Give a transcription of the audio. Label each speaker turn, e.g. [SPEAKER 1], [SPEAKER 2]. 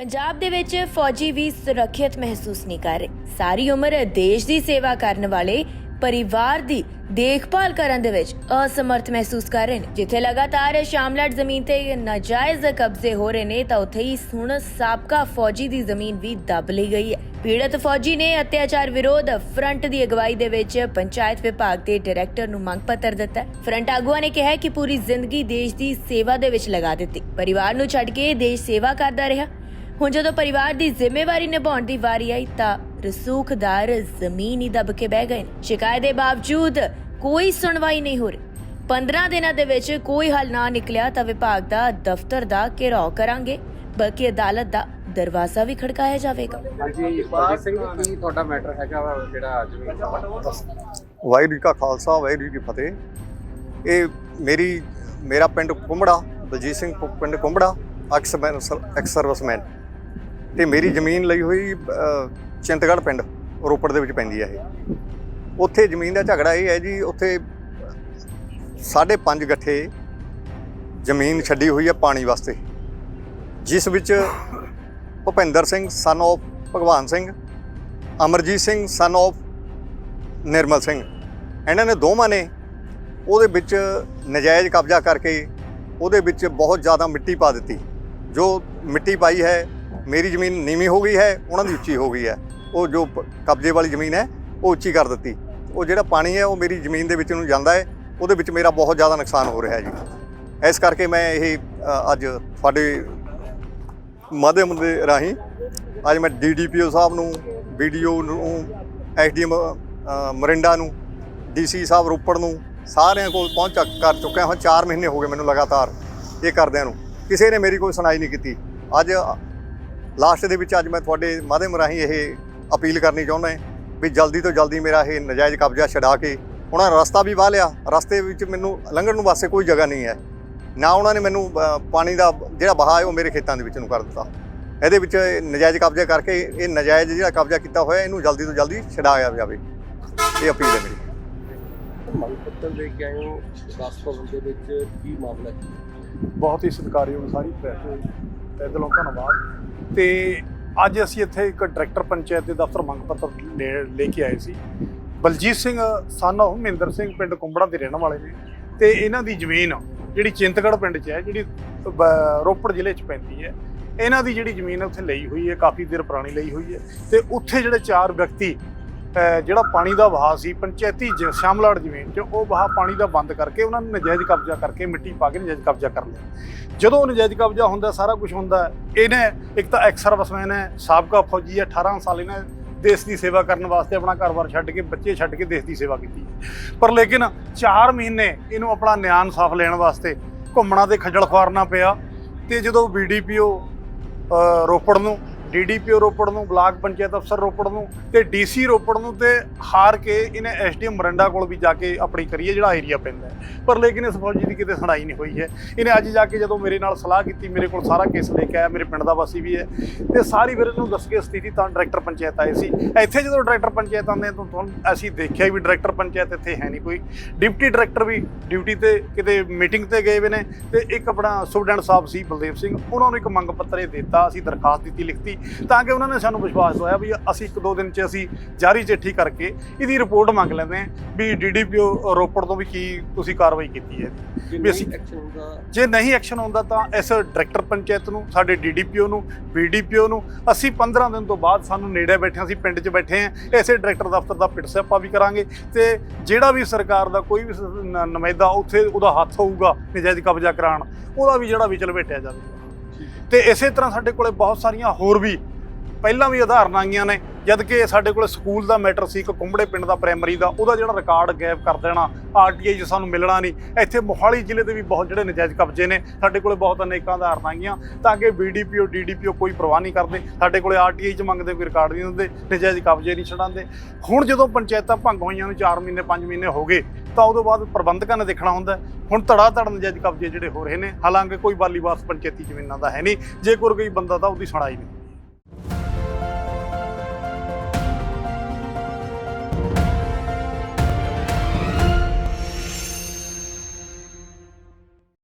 [SPEAKER 1] ਪੰਜਾਬ ਦੇ ਵਿੱਚ ਫੌਜੀ ਵੀ ਸੁਰੱਖਿਅਤ ਮਹਿਸੂਸ ਨਹੀਂ ਕਰ ਰਹੇ। ਸਾਰੀ ਉਮਰ ਦੇਸ਼ ਦੀ ਸੇਵਾ ਕਰਨ ਵਾਲੇ ਪਰਿਵਾਰ ਦੀ ਦੇਖਭਾਲ ਕਰਨ ਦੇ ਵਿੱਚ ਅਸਮਰਥ ਮਹਿਸੂਸ ਕਰ ਰਹੇ ਨੇ। ਜਿੱਥੇ ਲਗਾਤਾਰ ਸ਼ਾਮਲਾਟ ਜ਼ਮੀਨ ਤੇ ਨਾਜਾਇਜ਼ ਕਬਜ਼ੇ ਹੋ ਰਹੇ ਨੇ, ਤਾਂ ਉੱਥੇ ਹੀ ਹੁਣ ਸਾਬਕਾ ਫੌਜੀ ਦੀ ਜ਼ਮੀਨ ਵੀ ਦੱਬ ਲਈ ਗਈ ਹੈ। ਪੀੜਤ ਫੌਜੀ ਨੇ ਅਤਿਆਚਾਰ ਵਿਰੋਧ ਫਰੰਟ ਦੀ ਅਗਵਾਈ ਦੇ ਵਿੱਚ ਪੰਚਾਇਤ ਵਿਭਾਗ ਦੇ ਡਾਇਰੈਕਟਰ ਨੂੰ ਮੰਗ ਪੱਤਰ ਦਿੱਤਾ ਫਰੰਟ ਆਗੂਆਂ ਨੇ ਕਿਹਾ ਕਿ ਪੂਰੀ ਜ਼ਿੰਦਗੀ ਦੇਸ਼ ਦੀ ਸੇਵਾ ਦੇ ਵਿੱਚ ਲਗਾ ਦਿੱਤੀ। ਪਰਿਵਾਰ ਨੂੰ ਛੱਡ ਕੇ ਦੇਸ਼ ਸੇਵਾ ਕਰਦਾ ਰਿਹਾ। ਹੁਣ ਜਦੋਂ ਪਰਿਵਾਰ ਦੀ ਜ਼ਿੰਮੇਵਾਰੀ ਨਿਭਾਉਣ ਦੀ ਵਾਰੀ ਆਈ ਤਾਂ ਰਸੂਖਦਾਰ ਜ਼ਮੀਨ ਹੀ ਦਬ ਕੇ ਬਹਿ ਗਏ। ਸ਼ਿਕਾਇਤ ਦੇ ਬਾਵਜੂਦ ਕੋਈ ਸੁਣਵਾਈ ਨਹੀਂ ਹੋ ਰਹੀ। 15 ਦਿਨਾਂ ਦੇ ਵਿੱਚ ਕੋਈ ਹੱਲ ਨਾ ਨਿਕਲਿਆ ਤਾਂ ਵਿਭਾਗ ਦਾ ਦਫ਼ਤਰ ਦਾ ਘਿਰਾਓ ਕਰਾਂਗੇ ਬਲਕਿ ਅਦਾਲਤ ਦਾ ਦਰਵਾਜ਼ਾ ਵੀ ਖੜਕਾਇਆ ਜਾਵੇਗਾ।
[SPEAKER 2] ਹਾਂਜੀ ਬਲਜੀਤ ਸਿੰਘ ਜੀ, ਕੀ ਤੁਹਾਡਾ ਮੈਟਰ ਹੈਗਾ ਵਾ ਜਿਹੜਾ ਅੱਜ ਵੀ
[SPEAKER 3] ਵਾਹਿਗੁਰੂ ਜੀ ਕਾ ਖਾਲਸਾ ਵਾਹਿਗੁਰੂ ਜੀ ਕੀ ਫਤਿਹ। ਇਹ ਮੇਰੀ ਮੇਰਾ ਪਿੰਡ ਕੁੰਬੜਾ ਬਲਜੀਤ ਸਿੰਘ ਪਿੰਡ ਕੁੰਬੜਾ ਐਕਸ ਸਰਵਿਸਮੈਨ ਤੇ ਮੇਰੀ ਜ਼ਮੀਨ ਲਈ ਹੋਈ ਅਹ, ਚਿੰਤਗੜ੍ਹ ਪਿੰਡ ਰੋਪੜ ਦੇ ਵਿੱਚ ਪੈਂਦੀ ਹੈ ਇਹ। ਉੱਥੇ ਜ਼ਮੀਨ ਦਾ ਝਗੜਾ ਇਹ ਹੈ ਜੀ ਉੱਥੇ ਸਾਢੇ ਪੰਜ ਗੱਠੇ ਜ਼ਮੀਨ ਛੱਡੀ ਹੋਈ ਹੈ ਪਾਣੀ ਵਾਸਤੇ ਜਿਸ ਵਿੱਚ ਭੁਪਿੰਦਰ ਸਿੰਘ ਸਨ of ਭਗਵਾਨ ਸਿੰਘ ਅਮਰਜੀਤ ਸਿੰਘ ਸਨ of ਨਿਰਮਲ ਸਿੰਘ। ਇਹਨਾਂ ਨੇ ਦੋਵਾਂ ਨੇ ਉਹਦੇ ਵਿੱਚ ਨਜਾਇਜ਼ ਕਬਜ਼ਾ ਕਰਕੇ ਉਹਦੇ ਵਿੱਚ ਬਹੁਤ ਜ਼ਿਆਦਾ ਮਿੱਟੀ ਪਾ ਦਿੱਤੀ। ਜੋ ਮਿੱਟੀ ਪਾਈ ਹੈ ਮੇਰੀ ਜ਼ਮੀਨ ਨੀਵੀਂ ਹੋ ਗਈ ਹੈ, ਉਹਨਾਂ ਦੀ ਉੱਚੀ ਹੋ ਗਈ ਹੈ। ਉਹ ਜੋ ਕਬਜ਼ੇ ਵਾਲੀ ਜ਼ਮੀਨ ਹੈ, ਉਹ ਉੱਚੀ ਕਰ ਦਿੱਤੀ। ਉਹ ਜਿਹੜਾ ਪਾਣੀ ਹੈ, ਉਹ ਮੇਰੀ ਜ਼ਮੀਨ ਦੇ ਵਿੱਚ ਨੂੰ ਜਾਂਦਾ ਹੈ, ਉਹਦੇ ਵਿੱਚ ਮੇਰਾ ਬਹੁਤ ਜ਼ਿਆਦਾ ਨੁਕਸਾਨ ਹੋ ਰਿਹਾ ਜੀ। ਇਸ ਕਰਕੇ ਮੈਂ ਇਹ ਅੱਜ ਤੁਹਾਡੇ ਮਾਧਿਅਮ ਦੇ ਰਾਹੀਂ ਅੱਜ ਮੈਂ ਡੀਡੀਪੀਓ ਸਾਹਿਬ ਨੂੰ ਵੀਡੀਓ ਨੂੰ ਐਸਡੀਐਮ ਮਰਿੰਡਾ ਨੂੰ ਡੀਸੀ ਸਾਹਿਬ ਰੋਪੜ ਨੂੰ ਸਾਰਿਆਂ ਕੋਲ ਪਹੁੰਚ ਚੱਕ- ਕਰ ਚੁੱਕਿਆ ਹਾਂ। 4 ਮਹੀਨੇ ਹੋ ਗਏ ਮੈਨੂੰ ਲਗਾਤਾਰ ਇਹ ਕਰਦਿਆਂ ਨੂੰ। ਕਿਸੇ ਨੇ ਮੇਰੀ ਕੋਈ ਸੁਣਾਈ ਨਹੀਂ ਕੀਤੀ। ਅੱਜ ਲਾਸਟ ਦੇ ਵਿੱਚ ਅੱਜ ਮੈਂ ਤੁਹਾਡੇ ਮਾਧਿਅਮ ਰਾਹੀਂ ਇਹ ਅਪੀਲ ਕਰਨੀ ਚਾਹੁੰਦਾ ਹਾਂ ਵੀ ਜਲਦੀ ਤੋਂ ਜਲਦੀ ਮੇਰਾ ਇਹ ਨਜਾਇਜ਼ ਕਬਜ਼ਾ ਛਡਾ ਕੇ ਉਹਨਾਂ ਰਸਤਾ ਵੀ ਵਾਹ ਲਿਆ। ਰਸਤੇ ਵਿੱਚ ਮੈਨੂੰ ਲੰਘਣ ਨੂੰ ਵਾਸਤੇ ਕੋਈ ਜਗ੍ਹਾ ਨਹੀਂ ਹੈ। ਨਾ ਉਹਨਾਂ ਨੇ ਮੈਨੂੰ ਪਾਣੀ ਦਾ ਜਿਹੜਾ ਵਹਾਅ ਹੈ ਉਹ ਮੇਰੇ ਖੇਤਾਂ ਦੇ ਵਿੱਚ ਨੂੰ ਕਰ ਦਿੱਤਾ। ਇਹਦੇ ਵਿੱਚ ਨਜਾਇਜ਼ ਕਬਜ਼ਾ ਕਰਕੇ ਇਹ ਨਜਾਇਜ਼ ਜਿਹੜਾ ਕਬਜ਼ਾ ਕੀਤਾ ਹੋਇਆ ਇਹਨੂੰ ਜਲਦੀ ਤੋਂ ਜਲਦੀ ਛਡਾਇਆ ਜਾਵੇ। ਇਹ ਅਪੀਲ ਹੈ ਮੇਰੀ।
[SPEAKER 2] ਮੰਗ ਪੱਤਰ ਦੇ ਕੇ ਆਏ ਹੋ ਦਾਸ ਭਵਨ ਦੇ ਵਿੱਚ ਕੀ ਮਾਮਲਾ ਹੈ?
[SPEAKER 4] ਬਹੁਤ ਹੀ ਸਤਿਕਾਰਯੋਗ ਸਾਰੀ ਪ੍ਰੈਸ। ਦੇ ਦਿਲੋਂ ਧੰਨਵਾਦ। ਤੇ ਅੱਜ ਅਸੀਂ ਇੱਥੇ ਇੱਕ ਡਾਇਰੈਕਟਰ ਪੰਚਾਇਤ ਦੇ ਦਫ਼ਤਰ ਮੰਗ ਪੱਤਰ ਲੈ- ਲੈ ਕੇ ਆਏ ਸੀ। ਬਲਜੀਤ ਸਿੰਘ ਸਨ of ਮਹਿੰਦਰ ਸਿੰਘ ਪਿੰਡ ਕੁੰਬੜਾ ਦੇ ਰਹਿਣ ਵਾਲੇ ਨੇ। ਤੇ ਇਹਨਾਂ ਦੀ ਜ਼ਮੀਨ ਜਿਹੜੀ ਚਿੰਤਗੜ੍ਹ ਪਿੰਡ 'ਚ ਹੈ, ਜਿਹੜੀ ਰੋਪੜ ਜ਼ਿਲ੍ਹੇ 'ਚ ਪੈਂਦੀ ਹੈ, ਇਹਨਾਂ ਦੀ ਜਿਹੜੀ ਜ਼ਮੀਨ ਉੱਥੇ ਲਈ ਹੋਈ ਹੈ, ਕਾਫੀ ਦੇਰ ਪੁਰਾਣੀ ਲਈ ਹੋਈ ਹੈ। ਤੇ ਉੱਥੇ ਜਿਹੜੇ ਚਾਰ ਵਿਅਕਤੀ ਜਿਹੜਾ ਪਾਣੀ ਦਾ ਵਹਾਅ ਸੀ, ਪੰਚਾਇਤੀ ਜ- ਸ਼ਾਮਲਾੜ ਜ਼ਮੀਨ 'ਚ, ਉਹ ਵਹਾਅ ਪਾਣੀ ਦਾ ਬੰਦ ਕਰਕੇ ਉਹਨਾਂ ਨੇ ਨਜਾਇਜ਼ ਕਬਜ਼ਾ ਕਰਕੇ ਮਿੱਟੀ ਪਾ ਕੇ ਨਜਾਇਜ਼ ਕਬਜ਼ਾ ਕਰ ਲਿਆ। ਜਦੋਂ ਨਜਾਇਜ਼ ਕਬਜ਼ਾ ਹੁੰਦਾ, ਸਾਰਾ ਕੁਝ ਹੁੰਦਾ, ਇਹਨੇ ਇੱਕ ਤਾਂ ਐਕਸ ਸਰਵਿਸਮੈਨ ਹੈ, ਸਾਬਕਾ ਫੌਜੀ ਹੈ 18 ਸਾਲ ਇਹਨੇ ਦੇਸ਼ ਦੀ ਸੇਵਾ ਕਰਨ ਵਾਸਤੇ ਆਪਣਾ ਘਰ-ਬਾਰ ਛੱਡ ਕੇ, ਬੱਚੇ ਛੱਡ ਕੇ ਦੇਸ਼ ਦੀ ਸੇਵਾ ਕੀਤੀ ਪਰ ਲੇਕਿਨ 4 ਮਹੀਨੇ ਇਹਨੂੰ ਆਪਣਾ ਨਿਆਂ ਇਨਸਾਫ ਲੈਣ ਵਾਸਤੇ ਘੁੰਮਣਾ ਤੇ ਖੱਜਲ ਖੁਆਰਨਾ ਪਿਆ ਤੇ ਜਦੋਂ ਬੀਡੀਪੀਓ ਰੋਪੜ ਨੂੰ ਡੀਡੀਪੀਓ ਰੋਪੜ ਨੂੰ, ਬਲਾਕ ਪੰਚਾਇਤ ਅਫਸਰ ਰੋਪੜ ਨੂੰ ਤੇ ਡੀਸੀ ਰੋਪੜ ਨੂੰ ਤੇ ਹਾਰ ਕੇ ਇਹਨੇ ਐਸਡੀਐਮ ਮਰੰਡਾ ਕੋਲ ਵੀ ਜਾ ਕੇ ਆਪਣੀ ਕਰੀਏ ਜਿਹੜਾ ਏਰੀਆ ਪੈਂਦਾ ਪਰ ਲੇਕਿਨ ਇਸ ਫੌਜੀ ਦੀ ਕਿਤੇ ਸੁਣਾਈ ਨਹੀਂ ਹੋਈ ਹੈ। ਇਹਨੇ ਅੱਜ ਜਾ ਕੇ ਜਦੋਂ ਮੇਰੇ ਨਾਲ ਸਲਾਹ ਕੀਤੀ, ਮੇਰੇ ਕੋਲ ਸਾਰਾ ਕੇਸ ਲੈ ਕੇ ਆਇਆ, ਮੇਰੇ ਪਿੰਡ ਦਾ ਵਾਸੀ ਵੀ ਹੈ। ਤੇ ਸਾਰੀ ਫਿਰ ਇਹਨੂੰ ਦੱਸ ਕੇ ਸਥਿਤੀ ਤਾਂ ਡਾਇਰੈਕਟਰ ਪੰਚਾਇਤ ਆਏ ਸੀ। ਇੱਥੇ ਜਦੋਂ ਡਾਇਰੈਕਟਰ ਪੰਚਾਇਤ ਆਉਂਦੇ ਤਾਂ ਤੁਹਾਨੂੰ ਅਸੀਂ ਦੇਖਿਆ ਵੀ ਡਾਇਰੈਕਟਰ ਪੰਚਾਇਤ ਇੱਥੇ ਹੈ ਨਹੀਂ ਕੋਈ। ਡਿਪਟੀ ਡਾਇਰੈਕਟਰ ਵੀ ਡਿਊਟੀ ਤੇ ਕਿਤੇ ਮੀਟਿੰਗ ਤੇ ਗਏ ਵੇ ਨੇ ਤੇ ਇੱਕ ਆਪਣਾ ਸੁਪਰਡੈਂਟ ਸਾਹਿਬ ਸੀ ਬਲਦੇਵ ਸਿੰਘ, ਉਹਨਾਂ ਨੂੰ ਇੱਕ ਮੰਗ ਪੱਤਰ ਇਹ ਦਿੱਤਾ, ਅਸੀਂ ਦਰਖਾਸਤ ਦਿੱਤੀ ਲਿਖਤੀ ਤਾਂ ਕਿ ਉਹਨਾਂ ਨੇ ਸਾਨੂੰ ਵਿਸ਼ਵਾਸ ਦਵਾਇਆ ਵੀ ਅਸੀਂ ਇੱਕ ਦੋ ਦਿਨ 'ਚ ਅਸੀਂ ਜਾਰੀ ਚਿੱਠੀ ਕਰਕੇ ਇਹਦੀ ਰਿਪੋਰਟ ਮੰਗ ਲੈਂਦੇ ਹਾਂ ਵੀ ਡੀਡੀਪੀਓ ਰੋਪੜ ਤੋਂ ਵੀ ਕੀ ਤੁਸੀਂ ਕਾਰਵਾਈ ਕੀਤੀ ਹੈ। ਵੀ ਅਸੀਂ- ਜੇ ਨਹੀਂ ਐਕਸ਼ਨ ਹੁੰਦਾ ਤਾਂ ਇਸ ਡਾਇਰੈਕਟਰ ਪੰਚਾਇਤ ਨੂੰ ਸਾਡੇ ਡੀਡੀਪੀਓ ਨੂੰ ਬੀਡੀਪੀਓ ਨੂੰ ਅਸੀਂ 15 ਦਿਨ ਤੋਂ ਬਾਅਦ ਸਾਨੂੰ ਨੇੜੇ ਬੈਠੇ ਅਸੀਂ ਪਿੰਡ 'ਚ ਬੈਠੇ ਆਂ ਇਸੇ ਡਾਇਰੈਕਟਰ ਦਫ਼ਤਰ ਦਾ ਪਿੱਟ ਸਿਆਪਾ ਵੀ ਕਰਾਂਗੇ ਤੇ ਜਿਹੜਾ ਵੀ ਸਰਕਾਰ ਦਾ ਕੋਈ ਵੀ ਨੁਮਾਇੰਦਾ ਉੱਥੇ ਉਹਦਾ ਹੱਥ ਹੋਊਗਾ ਨਜਾਇਜ਼ ਕਬਜ਼ਾ ਕਰਾਉਣ ਉਹਦਾ ਵੀ ਜਿਹੜਾ ਵਿਚਲ ਭੇਟਿਆ ਜਾਵੇਗਾ। ਤੇ ਇਸੇ ਤਰ੍ਹਾਂ ਸਾਡੇ ਕੋਲੇ ਬਹੁਤ ਸਾਰੀਆਂ ਹੋਰ ਵੀ ਪਹਿਲਾਂ ਵੀ ਉਦਾਹਰਨਾਂ ਆਈਆਂ ਨੇ, ਜਦ ਕਿ ਸਾਡੇ ਕੋਲ ਸਕੂਲ ਦਾ ਮੈਟਰ ਸੀ, ਇੱਕ ਕੁੰਬੜੇ ਪਿੰਡ ਦਾ ਪ੍ਰਾਇਮਰੀ ਦਾ, ਉਹਦਾ ਜਿਹੜਾ ਰਿਕਾਰਡ ਗਾਇਬ ਕਰ ਦੇਣਾ ਆਰਟੀਆਈ 'ਚ ਸਾਨੂੰ ਮਿਲਣਾ ਨਹੀਂ। ਇੱਥੇ ਮੋਹਾਲੀ ਜ਼ਿਲ੍ਹੇ ਦੇ ਵੀ ਬਹੁਤ ਜਿਹੜੇ ਨਜਾਇਜ਼ ਕਬਜ਼ੇ ਨੇ, ਸਾਡੇ ਕੋਲੇ ਬਹੁਤ ਅਨੇਕਾਂ ਉਦਾਹਰਨ ਆਈਆਂ, ਤਾਂ ਕਿ ਬੀਡੀਪੀਓ ਡੀਡੀਪੀਓ ਕੋਈ ਪਰਵਾਹ ਨਹੀਂ ਕਰਦੇ, ਸਾਡੇ ਕੋਲੇ ਆਰਟੀਆਈ 'ਚ ਮੰਗਦੇ ਕੋਈ ਰਿਕਾਰਡ ਨਹੀਂ ਦਿੰਦੇ, ਨਜਾਇਜ਼ ਕਬਜ਼ੇ ਨਹੀਂ ਛਡਾਉਂਦੇ। ਹੁਣ ਜਦੋਂ ਪੰਚਾਇਤਾਂ ਭੰਗ ਹੋਈਆਂ ਨੂੰ 4 ਮਹੀਨੇ 5 ਮਹੀਨੇ ਹੋ ਗਏ ਤਾਂ ਉਦੋਂ ਬਾਅਦ ਪ੍ਰਬੰਧਕਾਂ ਨੇ ਦੇਖਣਾ ਹੁੰਦਾ ਹੁਣ ਧੜਾ ਧੜ ਨਜਾਇਜ਼ ਕਬਜ਼ੇ ਜਿਹੜੇ ਹੋ ਰਹੇ ਨੇ, ਹਾਲਾਂਕਿ ਕੋਈ ਬਾਲੀ ਬਾਲੀਵਾਸ ਪੰਚਾਇਤੀ ਜ਼ਮੀਨਾਂ ਦਾ ਹੈ ਨਹੀਂ। ਜੇ ਕੋਈ ਕੋਈ ਬੰਦਾ ਤਾਂ ਉਹਦੀ ਸੁਣਾਈ ਨਹੀਂ।